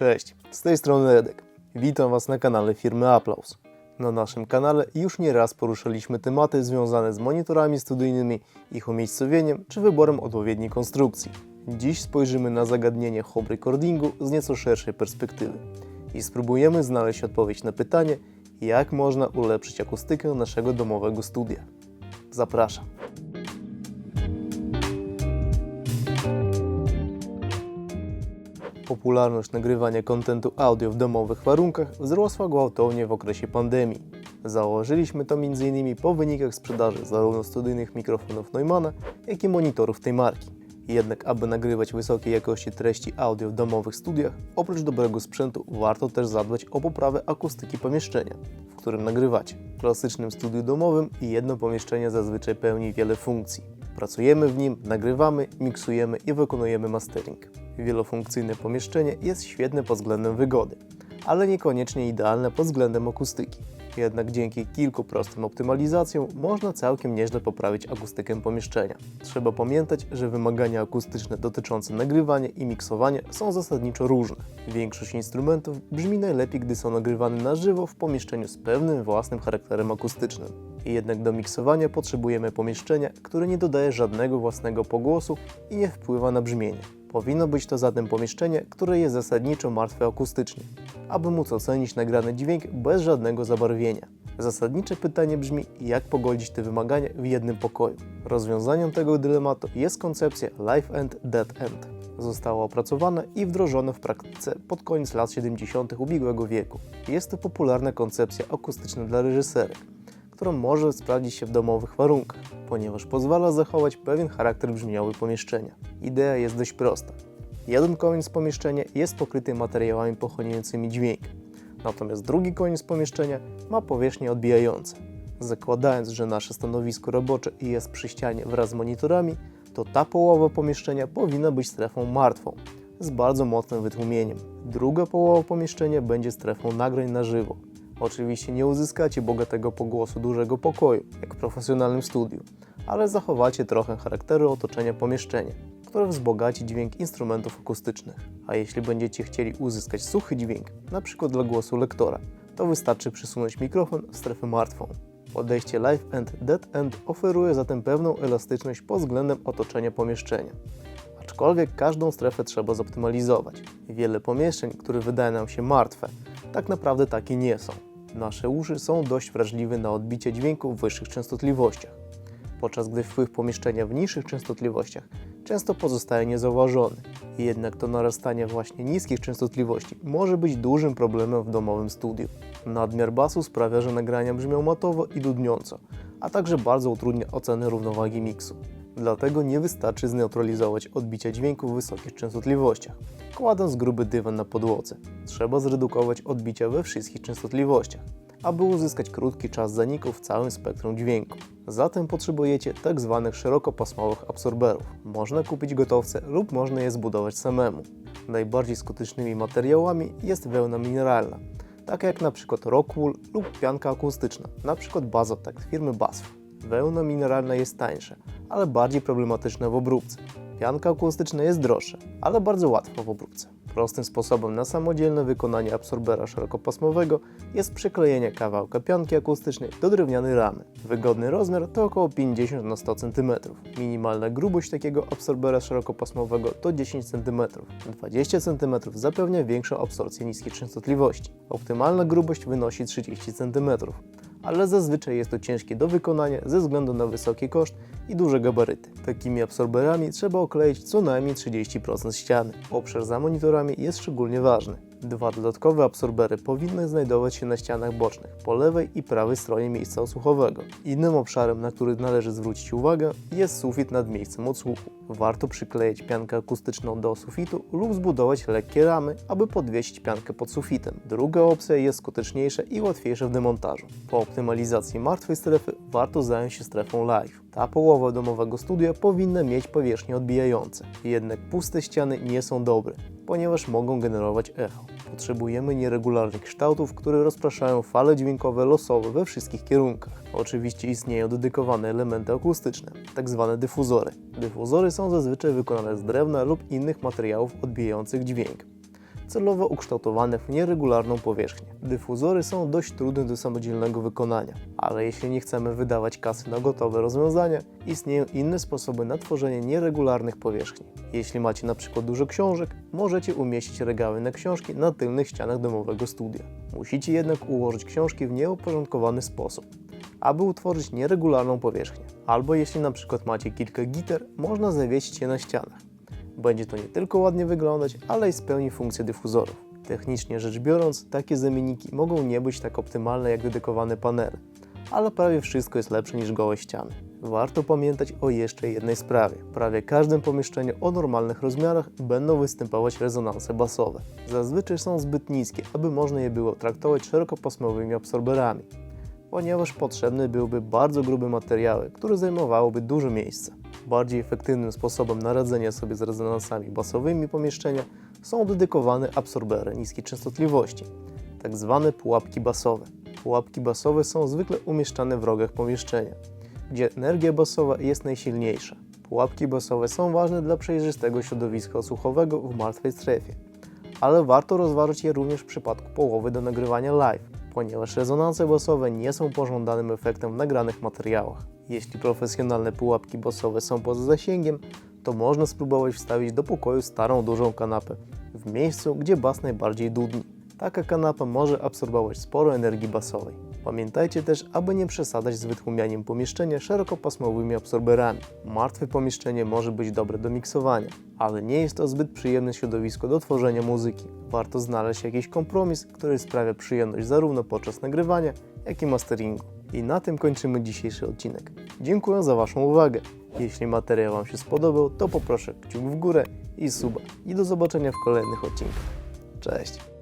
Cześć, z tej strony Edek. Witam Was na kanale firmy Applause. Na naszym kanale już nie raz poruszaliśmy tematy związane z monitorami studyjnymi, ich umiejscowieniem czy wyborem odpowiedniej konstrukcji. Dziś spojrzymy na zagadnienie home recordingu z nieco szerszej perspektywy i spróbujemy znaleźć odpowiedź na pytanie, jak można ulepszyć akustykę naszego domowego studia. Zapraszam. Popularność nagrywania kontentu audio w domowych warunkach wzrosła gwałtownie w okresie pandemii. Założyliśmy to m.in. po wynikach sprzedaży zarówno studyjnych mikrofonów Neumana, jak i monitorów tej marki. Jednak aby nagrywać wysokiej jakości treści audio w domowych studiach, oprócz dobrego sprzętu warto też zadbać o poprawę akustyki pomieszczenia, w którym nagrywacie. W klasycznym studiu domowym jedno pomieszczenie zazwyczaj pełni wiele funkcji. Pracujemy w nim, nagrywamy, miksujemy i wykonujemy mastering. Wielofunkcyjne pomieszczenie jest świetne pod względem wygody, ale niekoniecznie idealne pod względem akustyki. Jednak dzięki kilku prostym optymalizacjom można całkiem nieźle poprawić akustykę pomieszczenia. Trzeba pamiętać, że wymagania akustyczne dotyczące nagrywania i miksowania są zasadniczo różne. Większość instrumentów brzmi najlepiej, gdy są nagrywane na żywo w pomieszczeniu z pewnym własnym charakterem akustycznym. Jednak do miksowania potrzebujemy pomieszczenia, które nie dodaje żadnego własnego pogłosu i nie wpływa na brzmienie. Powinno być to zatem pomieszczenie, które jest zasadniczo martwe akustycznie, aby móc ocenić nagrany dźwięk bez żadnego zabarwienia. Zasadnicze pytanie brzmi, jak pogodzić te wymagania w jednym pokoju. Rozwiązaniem tego dylematu jest koncepcja Live End Dead End. Została opracowana i wdrożona w praktyce pod koniec lat 70. ubiegłego wieku. Jest to popularna koncepcja akustyczna dla reżyserek, którą może sprawdzić się w domowych warunkach, ponieważ pozwala zachować pewien charakter brzmiowy pomieszczenia. Idea jest dość prosta. Jeden koniec pomieszczenia jest pokryty materiałami pochłaniającymi dźwięk, natomiast drugi koniec pomieszczenia ma powierzchnie odbijające. Zakładając, że nasze stanowisko robocze jest przy ścianie wraz z monitorami, to ta połowa pomieszczenia powinna być strefą martwą, z bardzo mocnym wytłumieniem. Druga połowa pomieszczenia będzie strefą nagrań na żywo, Oczywiście nie uzyskacie bogatego pogłosu dużego pokoju, jak w profesjonalnym studiu, ale zachowacie trochę charakteru otoczenia pomieszczenia, które wzbogaci dźwięk instrumentów akustycznych. A jeśli będziecie chcieli uzyskać suchy dźwięk, np. dla głosu lektora, to wystarczy przesunąć mikrofon w strefę martwą. Podejście Live End Dead End oferuje zatem pewną elastyczność pod względem otoczenia pomieszczenia. Aczkolwiek każdą strefę trzeba zoptymalizować. Wiele pomieszczeń, które wydają nam się martwe, tak naprawdę takie nie są. Nasze uszy są dość wrażliwe na odbicie dźwięku w wyższych częstotliwościach, podczas gdy wpływ pomieszczenia w niższych częstotliwościach często pozostaje niezauważony. Jednak to narastanie właśnie niskich częstotliwości może być dużym problemem w domowym studiu. Nadmiar basu sprawia, że nagrania brzmią matowo i dudniąco, a także bardzo utrudnia ocenę równowagi miksu. Dlatego nie wystarczy zneutralizować odbicia dźwięku w wysokich częstotliwościach, kładąc gruby dywan na podłodze. Trzeba zredukować odbicia we wszystkich częstotliwościach, aby uzyskać krótki czas zaniku w całym spektrum dźwięku. Zatem potrzebujecie tzw. Tak szerokopasmowych absorberów. Można kupić gotowce lub można je zbudować samemu. Najbardziej skutecznymi materiałami jest wełna mineralna, taka jak np. Rockwool lub pianka akustyczna, np. Bazotec firmy BASF. Wełna mineralna jest tańsza, ale bardziej problematyczna w obróbce. Pianka akustyczna jest droższa, ale bardzo łatwa w obróbce. Prostym sposobem na samodzielne wykonanie absorbera szerokopasmowego jest przyklejenie kawałka pianki akustycznej do drewnianej ramy. Wygodny rozmiar to około 50 na 100 cm. Minimalna grubość takiego absorbera szerokopasmowego to 10 cm. 20 cm zapewnia większą absorpcję niskiej częstotliwości. Optymalna grubość wynosi 30 cm ale zazwyczaj jest to ciężkie do wykonania ze względu na wysoki koszt i duże gabaryty. Takimi absorberami trzeba okleić co najmniej 30% ściany. Obszar za monitorami jest szczególnie ważny. Dwa dodatkowe absorbery powinny znajdować się na ścianach bocznych, po lewej i prawej stronie miejsca odsłuchowego. Innym obszarem, na który należy zwrócić uwagę, jest sufit nad miejscem odsłuchu. Warto przykleić piankę akustyczną do sufitu lub zbudować lekkie ramy, aby podwiesić piankę pod sufitem. Druga opcja jest skuteczniejsza i łatwiejsza w demontażu. Po optymalizacji martwej strefy warto zająć się strefą live. Ta połowa domowego studia powinna mieć powierzchnie odbijające. Jednak puste ściany nie są dobre, ponieważ mogą generować echo. Potrzebujemy nieregularnych kształtów, które rozpraszają fale dźwiękowe losowe we wszystkich kierunkach. Oczywiście istnieją dedykowane elementy akustyczne. Tak dyfuzory. Dyfuzory są zazwyczaj wykonane z drewna lub innych materiałów odbijających dźwięk. Celowo ukształtowane w nieregularną powierzchnię. Dyfuzory są dość trudne do samodzielnego wykonania, ale jeśli nie chcemy wydawać kasy na gotowe rozwiązania, istnieją inne sposoby na tworzenie nieregularnych powierzchni. Jeśli macie na przykład dużo książek, możecie umieścić regały na książki na tylnych ścianach domowego studia. Musicie jednak ułożyć książki w nieuporządkowany sposób, aby utworzyć nieregularną powierzchnię. Albo jeśli na przykład macie kilka gitar, można zawiesić je na ścianach. Będzie to nie tylko ładnie wyglądać, ale i spełni funkcję dyfuzorów. Technicznie rzecz biorąc, takie zamienniki mogą nie być tak optymalne jak dedykowane panele, ale prawie wszystko jest lepsze niż gołe ściany. Warto pamiętać o jeszcze jednej sprawie. Prawie każdym pomieszczeniu o normalnych rozmiarach będą występować rezonanse basowe. Zazwyczaj są zbyt niskie, aby można je było traktować szerokopasmowymi absorberami, ponieważ potrzebne byłyby bardzo grube materiały, które zajmowałyby dużo miejsca. Bardziej efektywnym sposobem na radzenia sobie z rezonansami basowymi pomieszczenia są dedykowane absorbery niskiej częstotliwości, tak zwane pułapki basowe. Pułapki basowe są zwykle umieszczane w rogach pomieszczenia, gdzie energia basowa jest najsilniejsza. Pułapki basowe są ważne dla przejrzystego środowiska słuchowego w martwej strefie, ale warto rozważyć je również w przypadku połowy do nagrywania live, ponieważ rezonanse basowe nie są pożądanym efektem w nagranych materiałach. Jeśli profesjonalne pułapki basowe są poza zasięgiem, to można spróbować wstawić do pokoju starą dużą kanapę w miejscu, gdzie bas najbardziej dudni. Taka kanapa może absorbować sporo energii basowej. Pamiętajcie też, aby nie przesadzać z wytłumianiem pomieszczenia szerokopasmowymi absorberami. Martwe pomieszczenie może być dobre do miksowania, ale nie jest to zbyt przyjemne środowisko do tworzenia muzyki. Warto znaleźć jakiś kompromis, który sprawia przyjemność zarówno podczas nagrywania, jak i masteringu. I na tym kończymy dzisiejszy odcinek. Dziękuję za Waszą uwagę. Jeśli materiał Wam się spodobał, to poproszę kciuk w górę i suba. I do zobaczenia w kolejnych odcinkach. Cześć!